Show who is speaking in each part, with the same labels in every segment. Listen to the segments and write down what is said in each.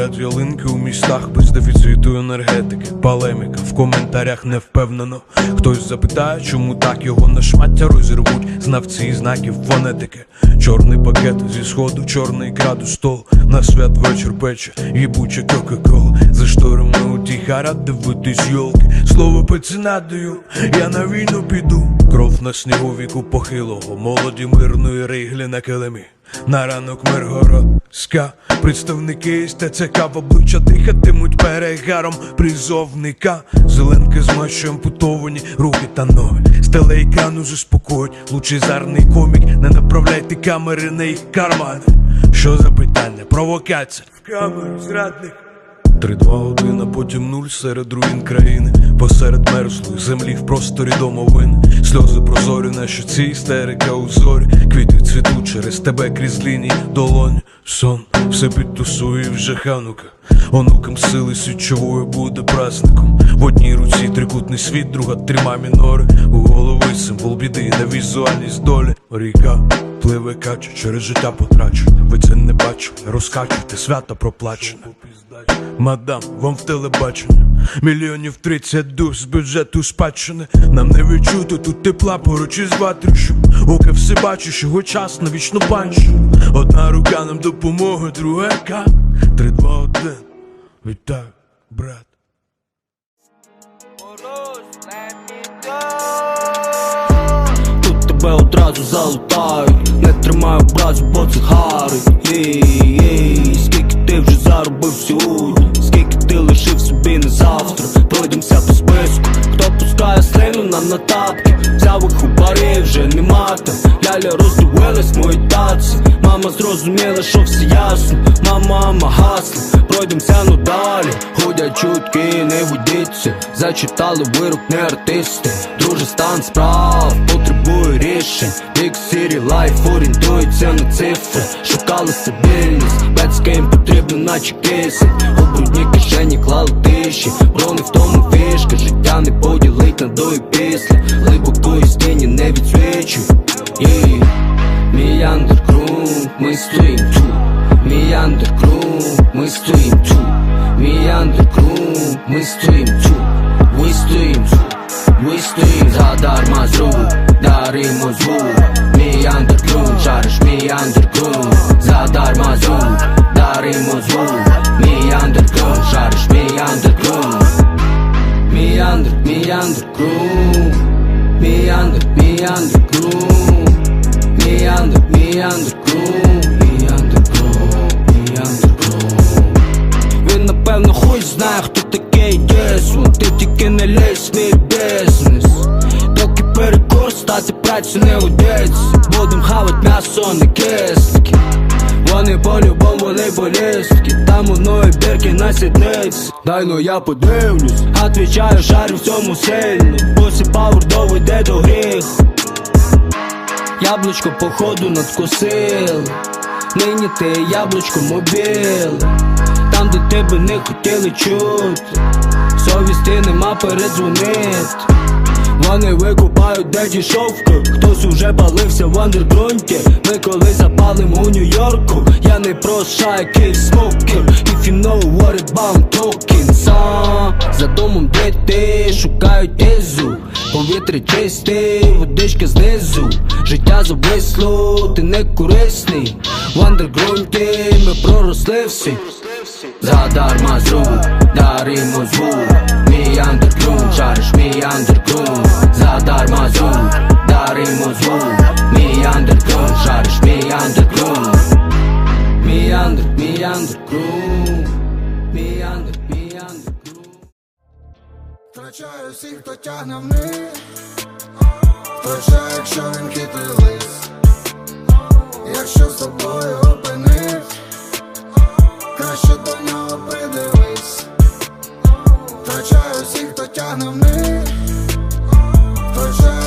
Speaker 1: Поряд ялинки у містах без дефіциту енергетики. Полеміка в коментарях не впевнено. Хтось запитає, чому так його на шмаття розірвуть знавці знаків фонетики. Чорний пакет зі сходу, чорний градус стол. На святвечір пече, їбуча кока-кола. За шторами у тіха рад дивитись йолки. Слово пацана даю, я на війну піду. Кров на снігу віку похилого, молоді мирної риглі на килимі. На ранок Миргородська представники із ТЦК в обличчя дихатимуть перегаром призовника. Зеленки з мачо ампутовані руки та ноги. З телеекрану заспокоїть лучезарний комік. Не направляйте камери на їх кармани. Що за питання? Провокація в камеру, зрадник. Три, два, один, а потім нуль серед руїн країни, посеред мерзлої землі в просторі домовин. Сльози прозорі на щоці, істерика у зорі. Квіти цвітуть через тебе крізь лінії долонь. Сон все підтусує вже ханука. Онукам сили січової буде праздником. В одній руці трикутний світ, друга трима мінори. У голови символ біди на візуальність долі. Ріка пливе каче через життя потрачене. Ви це не бачили, розкачуйте свято проплачене. Мадам, вам в телебачення Мільйонів 30 душ з бюджету спадщини. Нам не відчути тут тепла поруч із ватрищем. Оке все бачу, що його час на вічну панщину. Одна рука нам допоможе, друга яка? Три, два, один. Вітаю, брат
Speaker 2: одразу залутають, не тримай образу, бо це гарить Єй, єй, скільки ти вже заробив сьогодні, скільки ти лишив собі на завтра, пройдемося по списку, хто пускає слину нам на тапки, взяв їх у барі, вже нема там, ляля роздивилась мої таці, мама зрозуміла, що все ясно, мама, мама гасла, пройдемося ну далі, ходять чутки, не водіться, зачитали вирок, не артисти, друже стан справ, потребує рішень, Big City Life орієнтується на цифри, шукали стабільність, бецька їм потрібно наче кисень, у брудні кишені клали тиші, бро не в тому фішка, життя не поділить на до і після, глибокої стіні не відсвічуй, yeah. Мій андерграунд, ми стоїм тут. Мій андерграунд, ми стоїм тут. Мій андерграунд, ми стоїм перекур стати працю не удеться. Будем хавать м'ясо, не кістки вони по-любому вони болістки Там у мною бірки на сідниці. Дай ну я подивлюсь. Отвічаю, шарю в цьому сильно. Пусі пауер доведе до гріху Яблучко походу надкусили. Нині ти яблучко мобіл. Там, де тебе не хотіли чути. Совісті нема передзвонити вони викупають де дішовку Хтось уже палився в андергрунті Ми коли запалим у Нью-Йорку Я не прощаю кейс смокер If you know what about I'm talking. Сам за домом де ти шукають ізу. Повітря чисте, водичка знизу. Життя зависло, ти не корисний. В андергрунті ми проросли всі Задарма з рук, даримо звук. Мій андерграунд, шариш мій андерграунд Задарма з рук, даримо звук. Мій андерграунд, шариш мій андерграунд Мій андер, мій андерграунд Мій андер,
Speaker 3: Втрачаю всіх, хто тягне вниз Втрачаю, якщо він хитрий лис Якщо з тобою хто тягне вниз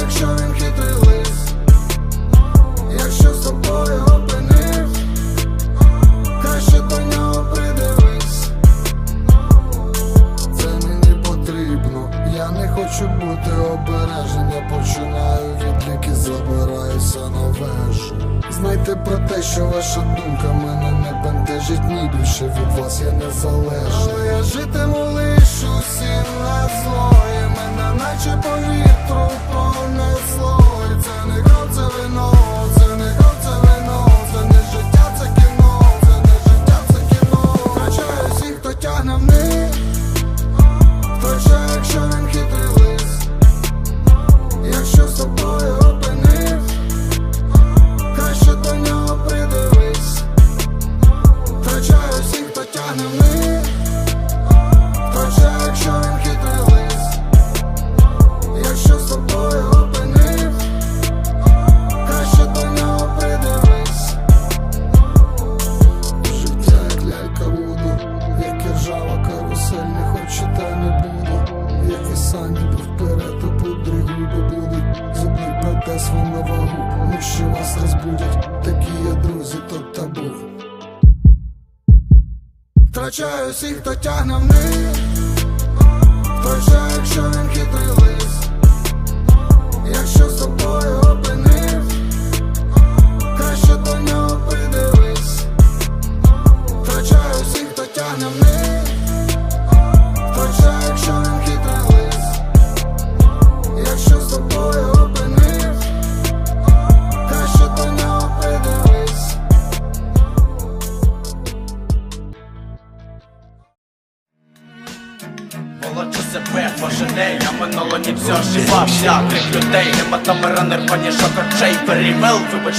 Speaker 3: якщо він хитрий лис Якщо з тобою опинив Краще до нього придивись це мені потрібно. Я не хочу бути обережним, я починаю відліки, забираюся забудьте про те, що ваша думка мене не бентежить, ні більше від вас я не залежу. Але я житиму лиш усім на зло, і мене то табу. Втрачаю всіх, хто тягне вниз. Втрачаю, якщо він хитрий лис. Якщо з тобою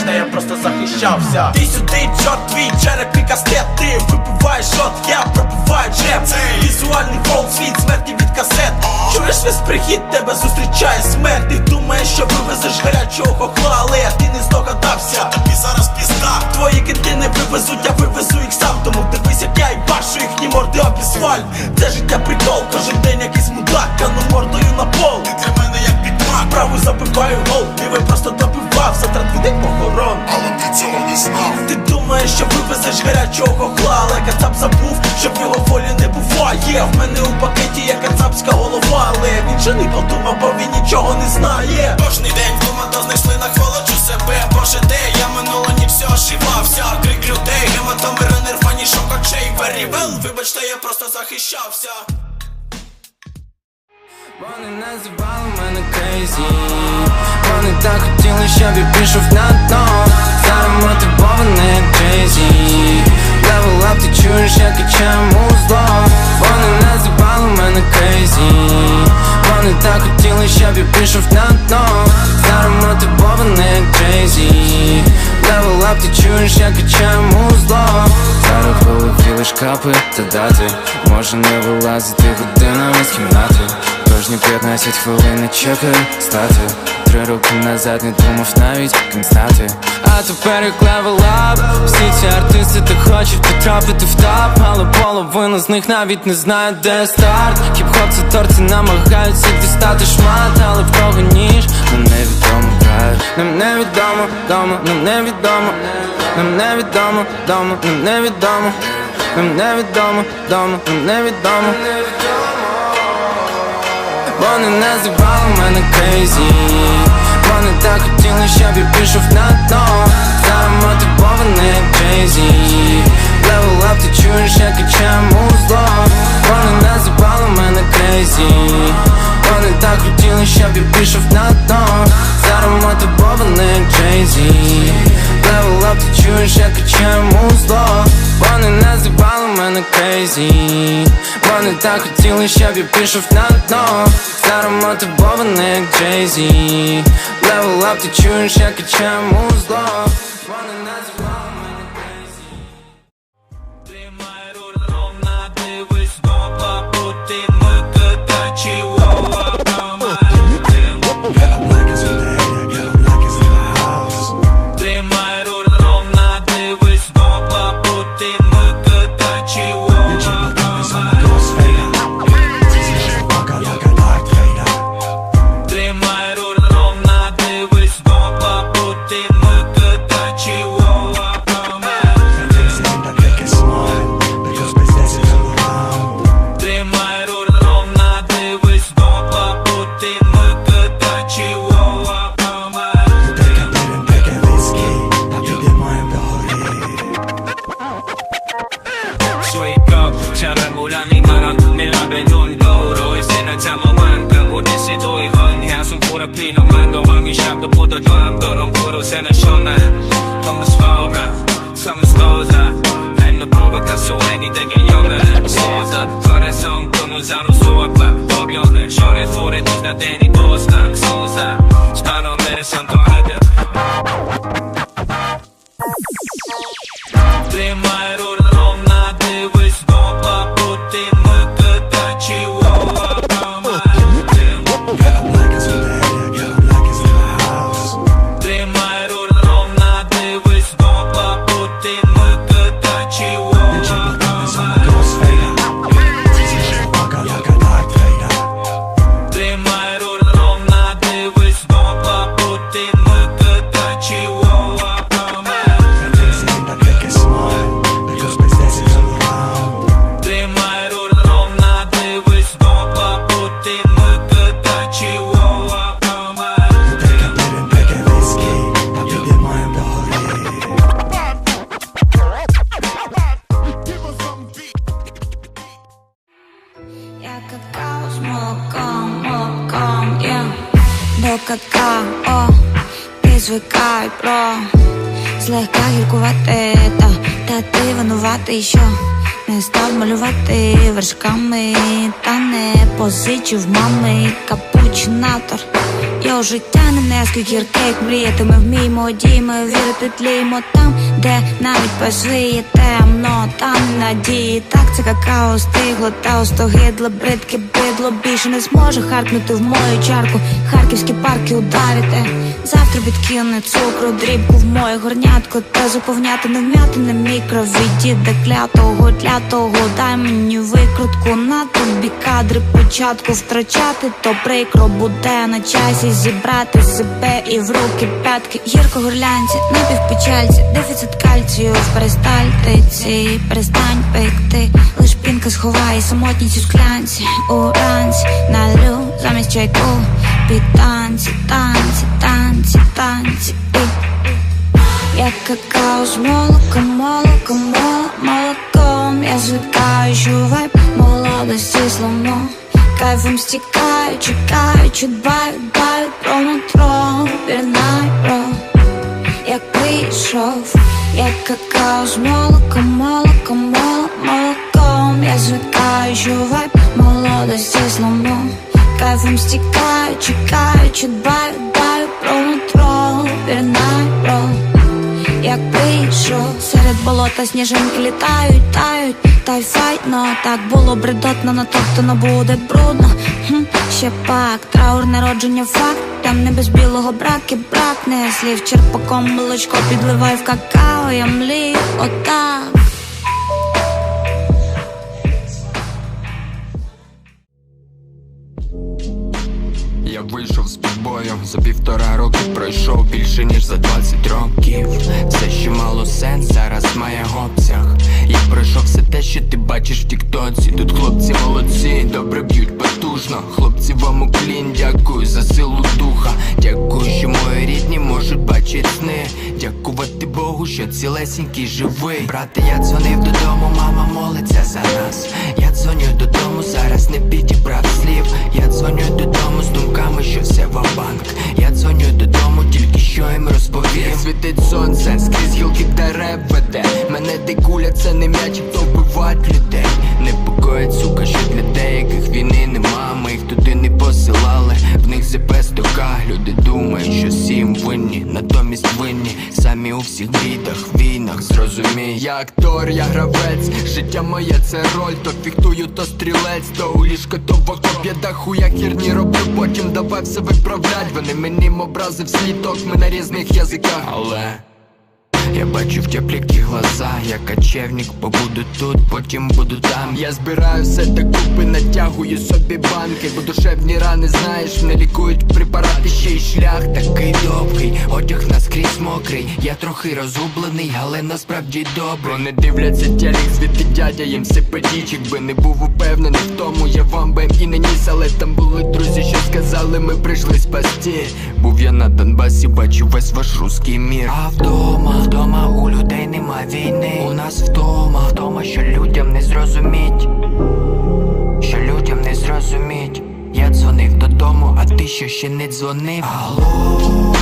Speaker 4: перевел я просто захищався. Ти сюди, чорт твій, череп і кастет. Ти випиваєш шот, я пробиваю джеб Візуальний фол, світ смерті від касет. Чуєш весь прихід, тебе зустрічає смерть. Ти думаєш, що вивезеш гарячого хохла Але ти не здогадався, тобі зараз пізда. Твої кити не вивезуть, я вивезу їх сам. Тому дивись, як я і башу їхні морди об асфальт. Це життя прикол, кожен день якийсь мудак Кану мордою на пол, ти для мене як Праву забиваю гол, лівий просто добивав Завтра твій день похорон, але ти цього не знав. Ти думаєш, що вивезеш гарячого хохла Але кацап забув, що в його волі не буває. В мене у пакеті є кацапська голова Але він же не подумав, бо він нічого не знає. Кожний день вдома до знайшли на хвалочу себе. Боже, де я минуло не все ошибався Крик людей, гематоми, ранер, фанішок очей well, вибачте, я просто захищався
Speaker 5: Вони називали мене крейзі Вони так хотіли, щоб я пішов на дно Зараз мотивований як Джейзі. Level up, ти чуєш, як качаю музло Вони називали мене крейзі Вони так хотіли, щоб я пішов на дно Зараз мотивований як Джейзі. Level up, ти чуєш, як качаю музло Зараз в голові лиш капи та дати Може не вилазити годинами з кімнати Кожні 15 хвилин не чекаю стати. Три роки назад не думав навіть ким А тепер як up Всі ці артисти так хочуть потрапити в топ Але половина з них навіть не знає де старт. Хіп-хоп це торти намагаються дістати шмат Але в кого ніж нам невідомо брат. Нам невідомо, дома, нам невідомо Нам невідомо, дома, нам невідомо Нам невідомо, дома, нам невідомо вони називали мене крейзі Вони так хотіли, щоб я пішов на дно. Зараз мотивований як Джейзі Level up, ти чуєш, як качаю музло Вони називали мене крейзі Вони так хотіли, щоб я пішов на дно. Зараз мотивований як Джейзі Level up, ти чуєш, я качаю музло Вони називали мене крейзі Вони так хотіли, щоб я пішов на дно. Зараз мотивований як Джейзі Level up, ти чуєш, я качаю музло Вони називали мене
Speaker 6: and a вершками, та не позичив мами капучинатор. Його життя не нескільки гірке, як мріяти Ми вміємо діємо, вірити тліємо там, де навіть пес виє темно, там надії, так це какао стигло, та остогидло, бридке бидло більше не зможе харкнути в мою чарку. Харківські парки удавіте. Завтра підкине цукру, дрібку в моє горнятко, та заповняти не вмяти на мікро від діда клятого, клятого, дай мені викрутку на тобі кадри початку втрачати, то прикро буде на часі зібрати себе і в руки п'ятки. Гірко горлянці, напівпечальці, дефіцит кальцію в перистальтиці, перестань пекти, лиш пінка сховає самотність у склянці, уранці. Налю замість чайку, під танці, танці, танці, танці. І я какао з молоком, молоком, молоком. Я звикаю, що вайб молодості зламно Кайфом стікаю, чекаючи, дбають, дбають про нутро Пірнай, як прийшов, як какао з молоком, молоком, моло- молоком. Я звикаю, що молодості зламно Кайфом стікаю, чекаючи, дбаю, дбаю про нутро Пірнай, бро як прийшов серед болота сніжинки літають, тають, та й файтно Так було бредотно, натоптано буде брудно Ще пак, траур народження факт Там не без білого браки бракне Слів черпаком молочко підливай в какао, я млію отак
Speaker 7: Я вийшов з підбою за півтора роки пройшов більше ніж за 20 років. Все ще мало сенс, зараз має обсяг. Я пройшов все те, що ти бачиш в тіктоці. Тут хлопці молодці, добре б'ють потужно. Хлопці Богу, що цілесінький живий. Брате, я дзвонив додому, мама молиться за нас. Я дзвоню додому, зараз не підібрав слів. Я дзвоню додому з думками, що все в банк. Я дзвоню додому, тільки що їм розповів. Світить сонце, скрізь гілки дерев веде. Мене дикуля, це не м'яч, то вбивать людей. Непокоїть, сука, що для деяких війни нема. Ми їх туди не посилали. В них ЗП стока. Люди думають, що всім винні, натомість винні. Самі у всіх бідах, війнах, зрозумій. Я актор, я гравець, життя моє це роль, то фіхтую, то стрілець, то у ліжко, то в окоп, я даху, я херні роблю, потім давай все виправлять. Вони мені образи в слідок, ми на різних язиках, але. Я бачу в теплікі глаза, я кочевник, побуду тут, потім буду там. Я збираю все докупи, натягую собі банки, бо душевні рани, знаєш, не лікують препарати, ще й шлях такий довгий, одяг наскрізь мокрий. Я трохи розгублений, але насправді добре. Вони дивляться телек, звідти дядя їм сипе діч, якби не був упевнений в тому, я вам би і не ніс, але там були друзі, що сказали, ми прийшли спасти. Був я на Донбасі, бачу весь ваш русський мір. А вдома, вдома у людей нема війни. У нас вдома, вдома, що людям не зрозуміть. Що людям не зрозуміть. Я дзвонив додому, а ти що ще не дзвонив? Алло,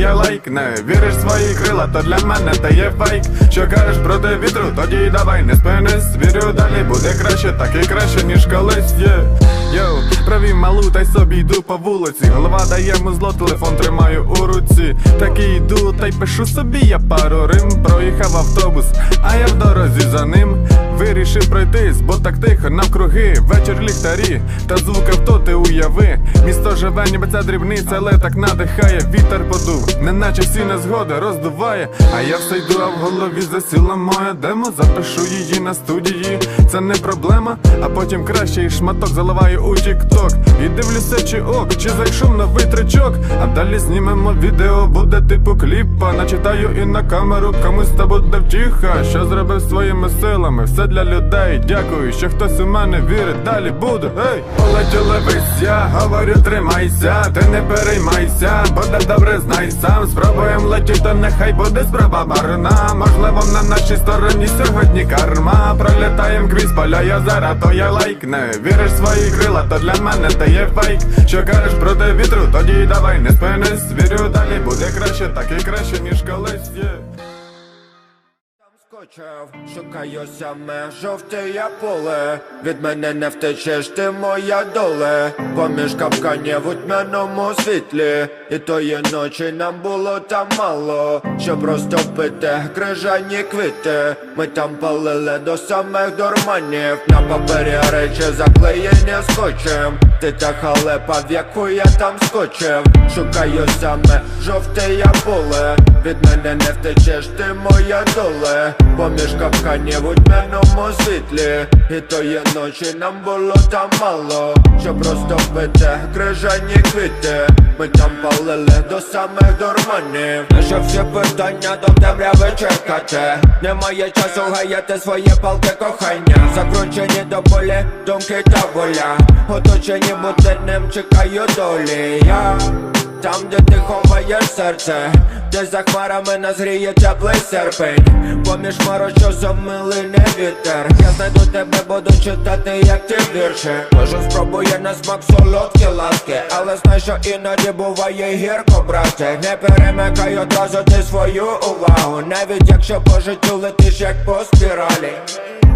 Speaker 8: я лайкне. Віриш в свої крила, то для мене ти є фейк. Що кажеш проти вітру, тоді давай не спинись. Вірю, далі буде краще, так і краще, ніж колись є. Йоу, провів малу, та й собі йду по вулиці. Голова дає музло, телефон тримаю у руці. Так і йду, та й пишу собі я пару рим. Проїхав автобус, а я в дорозі за ним. Вирішив пройтись, бо так тихо навкруги. Вечір ліхтарі, та звук авто ти уяви. Місто живе, ніби ця дрібниця, але так надихає. Вітер подув, неначе всі незгоди роздуває. А я все йду, а в голові засіла моя демо. Запишу її на студії. Це не проблема, а потім краще і шматок заливаю у тік-ток. І дивлюся, чи ок, чи зайшов новий тричок. А далі знімемо відео, буде типу кліпа. Начитаю і на камеру, комусь та буде втіха. Що зробив своїми силами, все для людей. Дякую, що хтось у мене вірить, далі буду. Ей, полетіли вись, я говорю, тримайся, ти не переймайся, буде добре, знай сам. Спробуєм летіти, нехай буде спроба марна. Можливо, на нашій стороні сьогодні карма. Пролітаєм крізь поля озера, то я лайкне. Віриш в свої крила, то для мене ти є фейк. Що кажеш проти вітру, тоді давай не спинись. Вірю, далі буде краще, так і краще, ніж колись є.
Speaker 9: Скочив, шукаю саме жовте я поле. Від мене не втечеш, ти моя доле. Поміж капканів у тьмяному світлі. І тої ночі нам було там мало. Що просто пити крижані квіти. Ми там палили до самих дурманів. На папері речі заклеєні скотчем. Ти та халепа, в яку я там скочив. Шукаю саме жовте я поле. Від мене не втечеш, ти моя доле. Поміж капканів у тьмяному світлі. І тої ночі нам було там мало. Що просто пити крижані квіти. Ми там палили до самих дурманів. Що всі питання до темряви чекати. Немає часу гаяти своє палки кохання. Закручені до болі, думки та воля. Оточені буденним чекаю долі. Я там, де ти ховаєш серце, де за хмарами назріє теплий серпень. Поміж хмару, що вітер. Я знайду тебе, буду читати, як ти вірші. Кожен спробує на смак солодкі ласки, але знай, що іноді буває гірко, брате. Не перемикай одразу ти свою увагу, навіть якщо по життю летиш як по спіралі.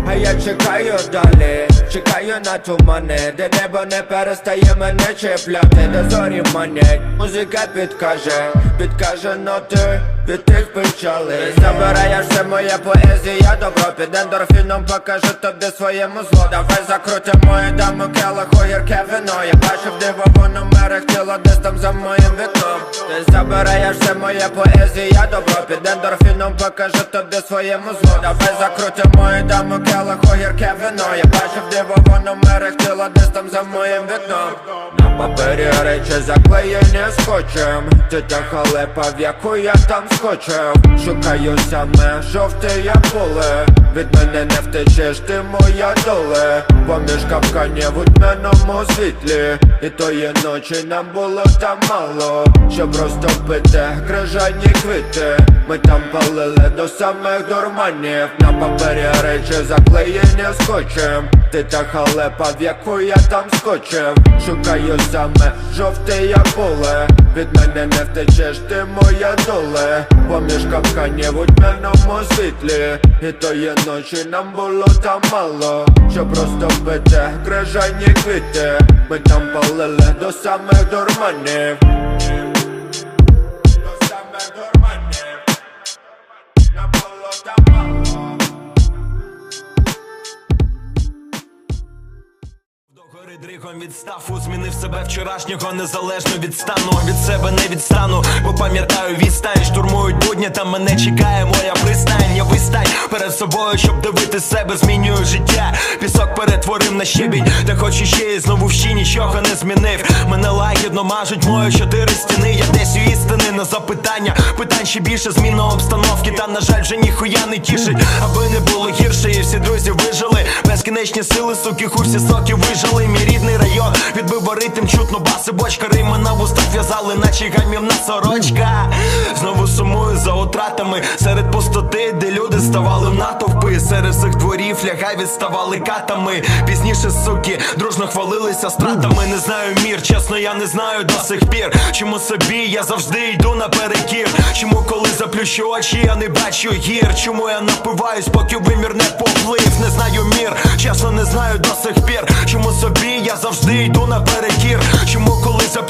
Speaker 9: А я чекаю далі, чекаю на тумани, де небо не перестає мене чіпляти, де зорі манять, музика підкаже, підкаже ноти від тих печалей Забираєш все моє поезія, добро під ендорфіном покажу тобі своєму зло. Давай закрутимо і дамо келиху гірке вино. Я бачив дивову мерехтіло десь там за моїм вікном. Ти забираєш все моє поезія, добро під ендорфіном покажу тобі своєму зло. Давай закрутимо і дамо келиху гірке вино. Я бачив дивову мерехтіло десь там за моїм вікном. На папері речі заклеєні скотчем. Ти та халепа, в яку я там скочив Шукаю саме жовте я поле. Від мене не втечеш, ти моя доле. Поміж капканів у тьмяному світлі. І тої ночі нам було там мало. Що просто пити крижані квіти. Ми там палили до самих дурманів. На папері речі заклеєні скотчем Ти та халепа, в яку я там скочив. Шукаю саме жовте я поле Від мене не втечеш, ти моя доле. Поміж капканів у тьмяному світлі. І тої ночі нам було там мало. Що просто пити крижані квіти. Ми там палили до самих дурманів
Speaker 10: Дригом відстав, змінив себе вчорашнього незалежно від стану. Від себе не відстану, бо пам'ятаю відстань. Штурмують будні, там мене чекає моя пристань. Я вистань перед собою, щоб дивити себе, змінюю життя. Пісок перетворив на щебінь, та хоч іще і знову щі нічого не змінив. Мене лагідно мажуть мою чотири стіни, я десь у істини на запитання. Питань ще більше зміна обстановки, та на жаль, вже ніхуя не тішить. Аби не було гірше, і всі друзі вижили. Безкінечні сили, суки, хусі соки вижили. Рідний район відбив ритм, чутно баси, бочка, рима на вустах в'язали, наче гамівна сорочка. Знову сумую за утратами серед пустоти, де люди ставали в натовпи. Серед цих дворів лягай відставали катами. Пізніше, суки, дружно хвалилися стратами. Не знаю мір, чесно, я не знаю до сих пір. Чому собі я завжди йду наперекір? Чому, коли заплющу очі, я не бачу гір? Чому я напиваюсь, поки вимір не поплив? Не знаю мір, чесно, не знаю до сих пір. Чому собі я завжди йду наперекір?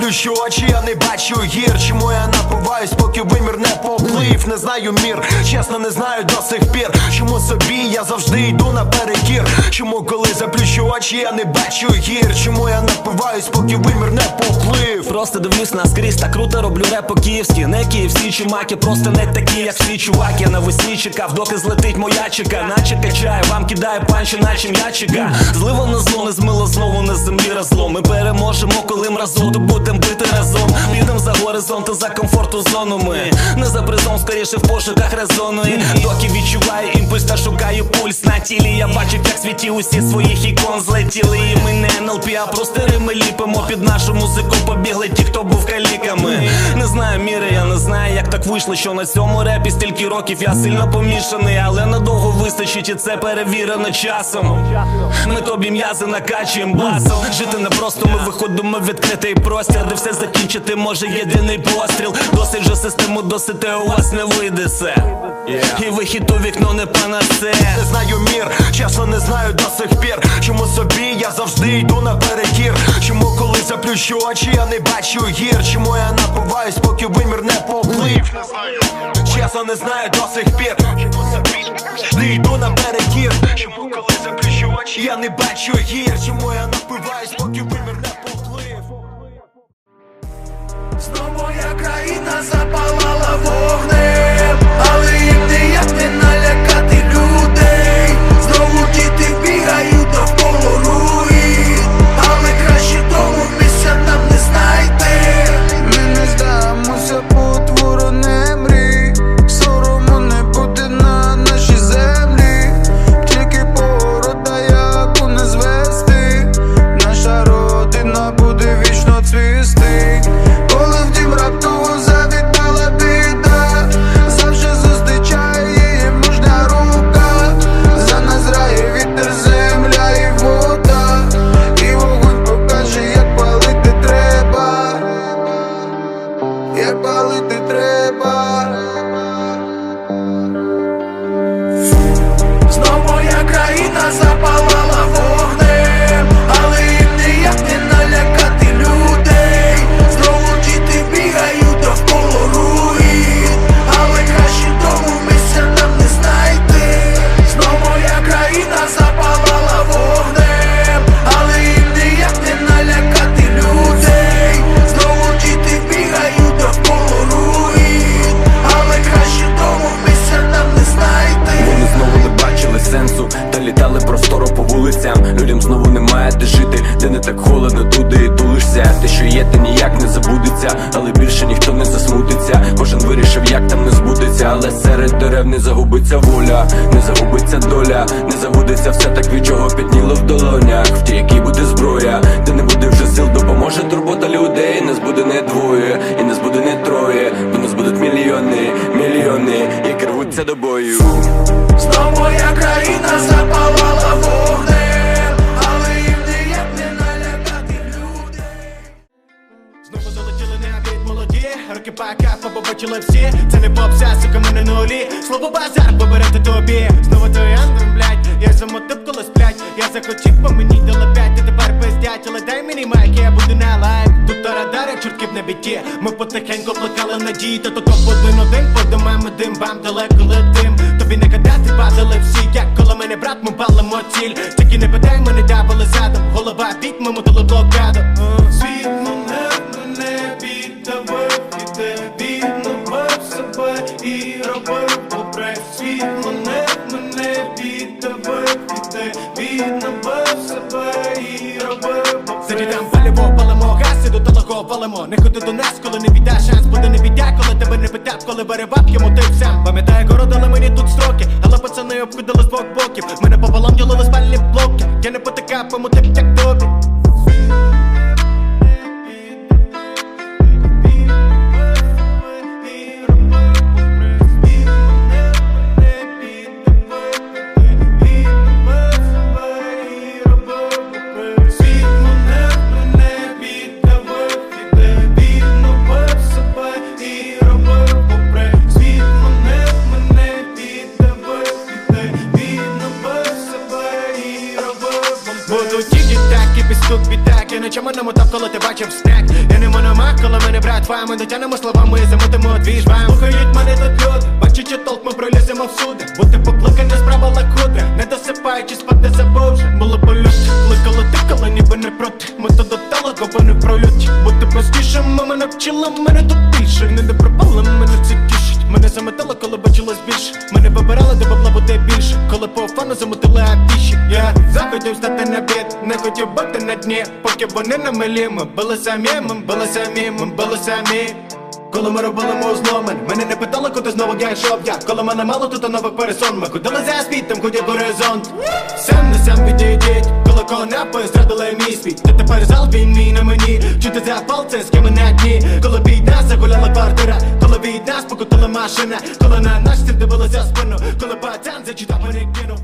Speaker 10: Заплющу очі, я не бачу гір? Чому я напиваюсь, поки вимір не поплив? Не знаю мір, чесно, не знаю до сих пір. Чому собі я завжди йду наперекір? Чому, коли заплющу очі, я не бачу гір? Чому я напиваюсь, поки вимір не поплив?
Speaker 11: Просто дивлюсь на скрізь, так круто роблю реп по-київськи Не київські чумаки, просто не такі, як всі чуваки Навесні чекав, доки злетить моя чека Наче качає, вам кидає панчі, наче м'ячика Зливо на зло, не змило знову на землі разлом Ми переможемо, коли мразоту будем бити разом. Підем за горизонт за комфорту зону ми. Не за призом, скоріше в пошуках резону. І доки відчуваю імпульс та шукаю пульс на тілі Я бачив, як світі усі своїх ікон злетіли. І ми не НЛП, а просто рими ліпимо. Під нашу музику побігли ті, хто був каліками. Не знаю міри, я не знаю, як так вийшло, що на цьому репі стільки років я сильно помішаний, але надовго вистачить, і це перевірено часом. Ми тобі м'язи накачуємо басом. Жити не просто, ми виходимо відкритий простір, де все закінчити може єдиний постріл. Досить вже систему досити, у вас не вийде все. І вихід у вікно не панасе.
Speaker 10: Не знаю мір, чесно не знаю до сих пір. Чому собі я завжди йду наперекір? Чому коли заплющу очі, я не бачу гір? Чому я напиваюсь, поки вимір не поплив? Чесно не знаю до сих пір. Чому собі завжди йду наперекір? Чому коли заплющу очі, я не бачу гір? Чому я напиваюсь, поки вимір не?
Speaker 12: Знов моя країна запалала вогнем,
Speaker 13: загубиться воля,
Speaker 14: потихеньку плекала надії, та то топ один один, по дим, бам, далеко летим. Тобі не гадати, падали всі, як коло мене брат, ми палимо ціль. Палимо гаси до того
Speaker 13: валимо Не ходи до нас, коли не віддаш шанс Буде не віддя, коли тебе не питав, коли бере бабки, мотив сам. Пам'ятаю, городили мені тут строки, але пацани обходили з боків. Мене пополам ділили спальні блоки. Я не потикав, помотив як тобі намотав, коли бачив стек. Я не мономах, коли мене брат твоя Ми дотянемо словами вони Ми були самі, ми були самі, ми коли ми робили музломен Мене не питали, куди знову я йшов я. Коли мене мало, тут нових пересон Ми ходили за світом, ходять горизонт. Сам на сам відійдіть Коли конапи зрадили мій світ. Та тепер зал він мій на мені. Чути запал, це з ким на дні. Коли війна загуляла квартира Коли війна спокутила машина. Коли на наш дивилася спину. Коли пацан зачитав мене кинув